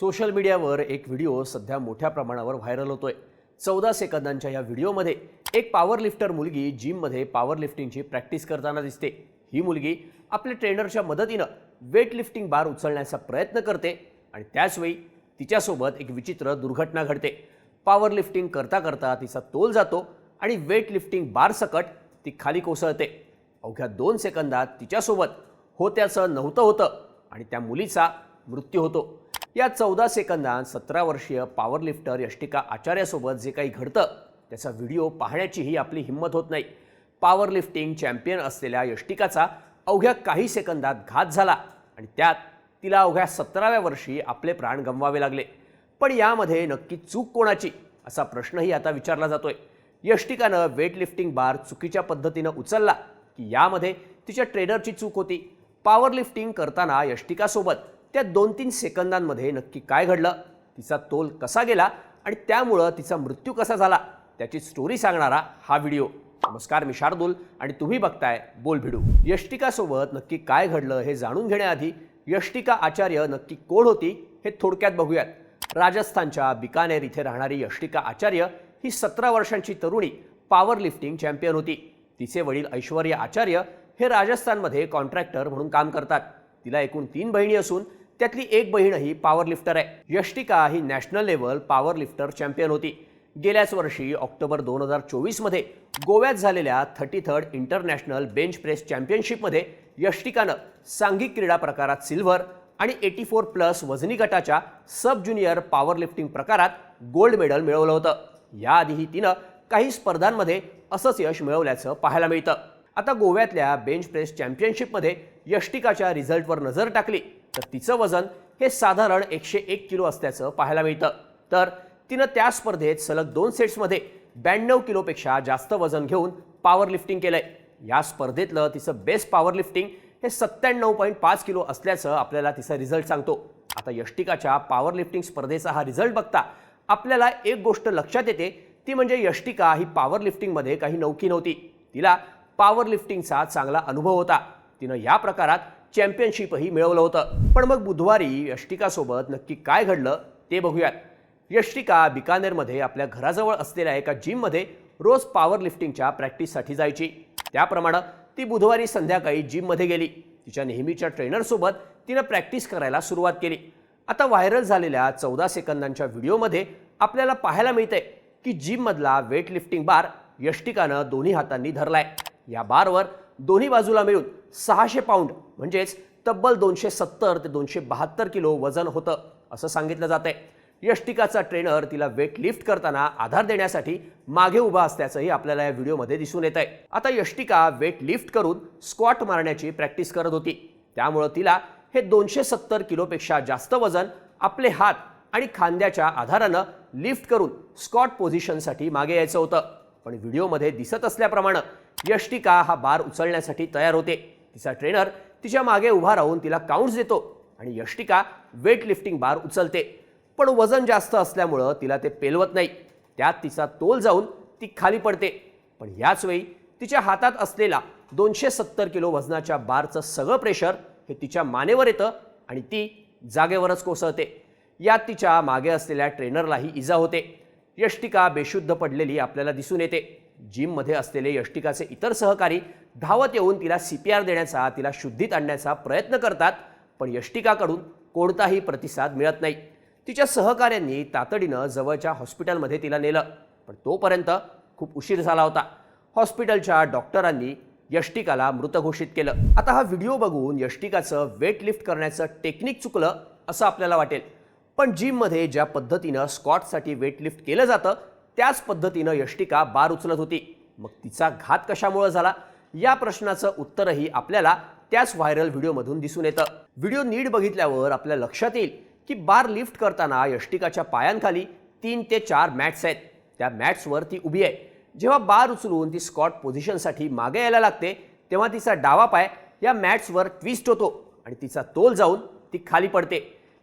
Social मीडियावर एक video सध्या मोठ्या प्रमाणावर व्हायरल होतोय. चौदा सेकंदांच्या या व्हिडिओमध्ये एक पॉवर लिफ्टर मुलगी जिममध्ये पॉवर लिफ्टिंगची प्रॅक्टिस करताना दिसते. ही मुलगी आपल्या ट्रेनरच्या मदतीनं वेट लिफ्टिंग बार उचलण्याचा प्रयत्न करते आणि त्याचवेळी तिच्यासोबत एक विचित्र दुर्घटना घडते. पॉवर लिफ्टिंग करता करता तिचा तोल जातो आणि वेट लिफ्टिंग बार सकट ती खाली कोसळते. अवघ्या दोन सेकंदात तिच्यासोबत होत्याचं नव्हतं होतं आणि त्या मुलीचा मृत्यू होतो. या चौदा सेकंदात सतरा वर्षीय पॉवरलिफ्टर यष्टिका आचार्यासोबत जे काही घडतं त्याचा व्हिडिओ पाहण्याचीही आपली हिंमत होत नाही. पॉवर लिफ्टिंग चॅम्पियन असलेल्या यष्टिकाचा अवघ्या काही सेकंदात घात झाला आणि त्यात तिला अवघ्या सतराव्या वर्षी आपले प्राण गमवावे लागले. पण यामध्ये नक्की चूक कोणाची असा प्रश्नही आता विचारला जातोय. यष्टिकानं वेट लिफ्टिंग बार चुकीच्या पद्धतीनं उचलला की यामध्ये तिच्या ट्रेनरची चूक होती. पॉवर लिफ्टिंग करताना यष्टिकासोबत त्या दोन तीन सेकंदांमध्ये नक्की काय घडलं तिचा तोल कसा गेला आणि त्यामुळं तिचा मृत्यू कसा झाला त्याची स्टोरी सांगणारा हा व्हिडिओ नमस्कार मी शार्दूल आणि तुम्ही बघताय बोल भिडू. यष्टिकासोबत नक्की काय घडलं हे जाणून घेण्याआधी यष्टिका आचार्य नक्की कोण होती हे थोडक्यात बघूयात. राजस्थानच्या बिकानेर इथे राहणारी यष्टिका आचार्य ही सतरा वर्षांची तरुणी पॉवर लिफ्टिंग चॅम्पियन होती. तिचे वडील ऐश्वर्या आचार्य हे राजस्थानमध्ये कॉन्ट्रॅक्टर म्हणून काम करतात. तिला एकूण तीन बहिणी असून त्यातली एक बहीणही पॉवर लिफ्टर आहे. यष्टिका ही national level power lifter champion होती. गेल्याच वर्षी ऑक्टोबर दोन हजार चोवीसमध्ये गोव्यात झालेल्या thirty third international bench press चॅम्पियनशिपमध्ये यष्टिकानं सांघिक क्रीडा प्रकारात सिल्व्हर आणि एटी फोर प्लस वजनी गटाच्या सब ज्युनियर पॉवर लिफ्टिंग प्रकारात गोल्ड मेडल मिळवलं होतं. याआधीही तिनं काही स्पर्धांमध्ये असंच यश मिळवल्याचं पाहायला मिळतं. आता गोव्यातल्या बेंच प्रेस चॅम्पियनशिपमध्ये यष्टिकाच्या रिझल्टवर नजर टाकली. तर तिचं वजन हे साधारण एकशे एक किलो असल्याचं पाहायला मिळतं. तर तिनं त्या स्पर्धेत सलग दोन सेट्समध्ये ब्याण्णव किलोपेक्षा जास्त वजन घेऊन पॉवर लिफ्टिंग केलंय. या स्पर्धेतलं तिचं बेस्ट पॉवर लिफ्टिंग हे सत्त्याण्णव पॉईंट पाच किलो असल्याचं आपल्याला तिचा रिझल्ट सांगतो. आता यष्टिकाच्या पॉवर लिफ्टिंग स्पर्धेचा हा रिझल्ट बघता आपल्याला एक गोष्ट लक्षात येते ती म्हणजे यष्टिका ही पॉवर लिफ्टिंगमध्ये काही नौकी नव्हती. तिला पॉवर लिफ्टिंगचा चांगला अनुभव होता. तिनं या प्रकारात चॅम्पियनशिपही मिळवलं होतं. पण मग बुधवारी यष्टिकासोबत नक्की काय घडलं ते बघूयात. यष्टिका बिकानेरमध्ये आपल्या घराजवळ असलेल्या एका जिममध्ये रोज पॉवर लिफ्टिंगच्या प्रॅक्टिससाठी जायची. त्याप्रमाणे ती बुधवारी संध्याकाळी जिममध्ये गेली. तिच्या नेहमीच्या ट्रेनरसोबत तिनं प्रॅक्टिस करायला सुरुवात केली. आता व्हायरल झालेल्या चौदा सेकंदांच्या व्हिडिओमध्ये आपल्याला पाहायला मिळते की जिममधला वेट लिफ्टिंग बार यष्टिकानं दोन्ही हातांनी धरलाय. या बारवर दोन्ही बाजूला मिळून सहाशे पाऊंड म्हणजेच तब्बल दोनशे सत्तर ते दोनशे बहात्तर किलो वजन होतं असं सांगितलं जात आहे यष्टिकाचा ट्रेनर तिला वेट लिफ्ट करताना आधार देण्यासाठी मागे उभा असल्याचंही आपल्याला या व्हिडिओमध्ये दिसून येत आहे आता यष्टिका वेट लिफ्ट करून स्क्वॉट मारण्याची प्रॅक्टिस करत होती. त्यामुळं तिला हे दोनशे सत्तर किलोपेक्षा जास्त वजन आपले हात आणि खांद्याच्या आधारानं लिफ्ट करून स्कॉट पोझिशनसाठी मागे यायचं होतं. पण व्हिडिओमध्ये दिसत असल्याप्रमाणे यष्टिका हा बार उचलण्यासाठी तयार होते. तिचा ट्रेनर तिच्यामागे उभा राहून तिला काउंट्स देतो आणि यष्टिका वेट लिफ्टिंग बार उचलते. पण वजन जास्त असल्यामुळं तिला ते पेलवत नाही. त्यात तिचा तोल जाऊन ती खाली पडते. पण याच वेळी तिच्या हातात असलेला दोनशे सत्तर किलो वजनाच्या बारचं सगळं प्रेशर हे तिच्या मानेवर येतं आणि ती जागेवरच कोसळते. यात तिच्यामागे असलेल्या ट्रेनरलाही इजा होते. यष्टिका बेशुद्ध पडलेली आपल्याला दिसून येते. जिममध्ये असलेले यष्टिकाचे इतर सहकारी धावत येऊन तिला सी पी आर देण्याचा तिला शुद्धीत आणण्याचा प्रयत्न करतात पण यष्टिकाकडून कोणताही प्रतिसाद मिळत नाही. तिच्या सहकाऱ्यांनी तातडीनं जवळच्या हॉस्पिटलमध्ये तिला नेलं पण तोपर्यंत खूप उशीर झाला होता. हॉस्पिटलच्या डॉक्टरांनी यष्टिकाला मृत घोषित केलं. आता हा व्हिडिओ बघून यष्टिकाचं वेट लिफ्ट करण्याचं टेक्निक चुकलं असं आपल्याला वाटेल. पण जिममध्ये ज्या पद्धतीनं स्कॉटसाठी वेट लिफ्ट केलं जातं त्याच पद्धतीनं यष्टिका बार उचलत होती. मग तिचा घात कशामुळे झाला? या प्रश्नाचं उत्तरही आपल्याला त्याच व्हायरल व्हिडिओमधून दिसून येतं. व्हिडिओ नीट बघितल्यावर आपल्या लक्षात येईल की बार लिफ्ट करताना यष्टिकाच्या पायांखाली तीन ते चार मॅट्स आहेत. त्या मॅट्सवर ती उभी आहे. जेव्हा बार उचलून ती स्कॉट पोझिशनसाठी मागे यायला लागते तेव्हा तिचा डावा पाय या मॅट्सवर ट्विस्ट होतो आणि तिचा तोल जाऊन ती खाली पडते.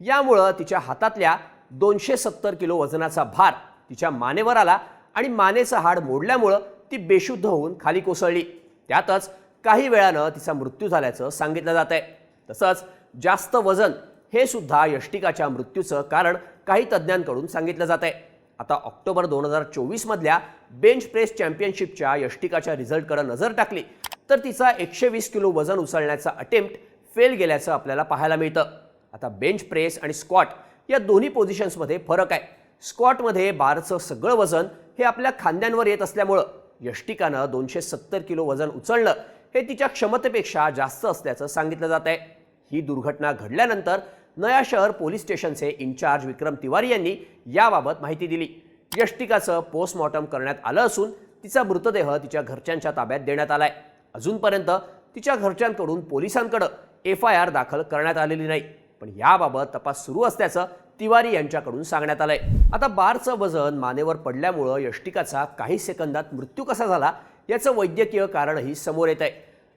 यामुळं तिच्या हातातल्या दोनशे सत्तर किलो वजनाचा भार तिच्या मानेवर आला आणि मानेचं हाड मोडल्यामुळं ती बेशुद्ध होऊन खाली कोसळली. त्यातच काही वेळानं तिचा मृत्यू झाल्याचं सांगितलं जात आहे तसंच जास्त वजन हे सुद्धा यष्टिकाच्या मृत्यूचं कारण काही तज्ज्ञांकडून सांगितलं जात आहे आता ऑक्टोबर दोन हजार चोवीसमधल्या बेंच प्रेस चॅम्पियनशिपच्या यष्टिकाच्या रिझल्टकडे नजर टाकली तर तिचा एकशे वीस किलो वजन उचलण्याचा अटेम्प्ट फेल गेल्याचं आपल्याला पाहायला मिळतं. आता बेंच प्रेस आणि स्क्वॉट या दोन्ही पोझिशन्समध्ये फरक आहे. स्क्वॉटमध्ये बारचं सगळं वजन हे आपल्या खांद्यांवर येत असल्यामुळं यष्टिकानं दोनशे सत्तर किलो वजन उचलणं हे तिच्या क्षमतेपेक्षा जास्त असल्याचं सांगितलं जात आहे. ही दुर्घटना घडल्यानंतर नया शहर पोलीस स्टेशनचे इन्चार्ज विक्रम तिवारी यांनी याबाबत माहिती दिली. यष्टिकाचं पोस्टमॉर्टम करण्यात आलं असून तिचा मृतदेह तिच्या घरच्यांच्या ताब्यात देण्यात आलाय. अजूनपर्यंत तिच्या घरच्यांकडून पोलिसांकडं एफ आय आर दाखल करण्यात आलेली नाही. पण याबाबत तपास सुरू असल्याचं तिवारी यांच्याकडून सांगण्यात आलंय. आता बारचं वजन मानेवर पडल्यामुळं यष्टिकाचा काही सेकंदात मृत्यू कसा झाला याचं वैद्यकीय कारणही समोर येत आहे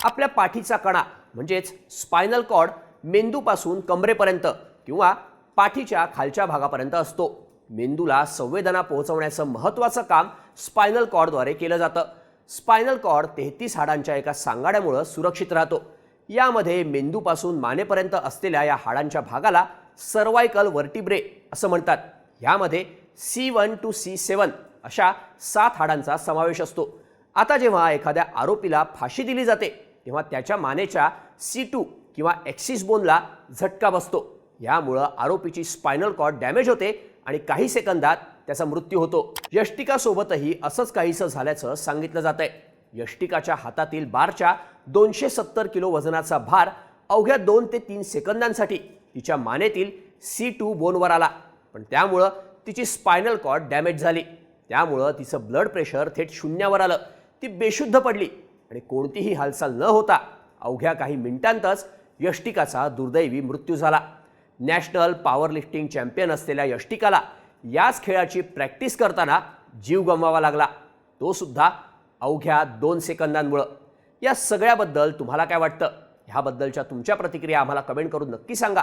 आपल्या पाठीचा कणा म्हणजेच स्पायनल कॉर्ड मेंदूपासून कमरेपर्यंत किंवा पाठीच्या खालच्या भागापर्यंत असतो. मेंदूला संवेदना पोहोचवण्याचं महत्त्वाचं काम स्पायनल कॉर्डद्वारे केलं जातं. स्पायनल कॉर्ड तेहतीस हाडांच्या एका सांगाड्यामुळं सुरक्षित राहतो. यामध्ये मेंदूपासून मानेपर्यंत असलेल्या या हाडांच्या भागाला सर्वायकल वर्टिब्रे असं म्हणतात. यामध्ये C one two C seven अशा सात हाडांचा समावेश असतो. आता जेव्हा एखाद्या आरोपीला फाशी दिली जाते तेव्हा त्याच्या मानेच्या सी टू किंवा एक्सिस बोनला झटका बसतो. यामुळं आरोपीची स्पायनल कॉर्ड डॅमेज होते आणि काही सेकंदात त्याचा मृत्यू होतो. यष्टिकासोबतही असंच काहीसं झाल्याचं सांगितलं जात आहे यष्टिकाच्या हातातील बारच्या दोनशे सत्तर किलो वजनाचा भार अवघ्या दोन ते तीन सेकंदांसाठी तिच्या मानेतील सी टू बोनवर आला पण त्यामुळं तिची स्पायनल कॉर्ड डॅमेज झाली. त्यामुळं तिचं ब्लड प्रेशर थेट शून्यावर आलं. ती बेशुद्ध पडली आणि कोणतीही हालचाल न होता अवघ्या काही मिनिटांतच यष्टिकाचा दुर्दैवी मृत्यू झाला. नॅशनल पॉवर लिफ्टिंग चॅम्पियन असलेल्या यष्टिकाला याच खेळाची प्रॅक्टिस करताना जीव गमवावा लागला. तो सुद्धा अवघ्या दोन सेकंदांमुळं. या सगळ्याबद्दल तुम्हाला काय वाटतं? ह्याबद्दलच्या तुमच्या प्रतिक्रिया आम्हाला कमेंट करून नक्की सांगा.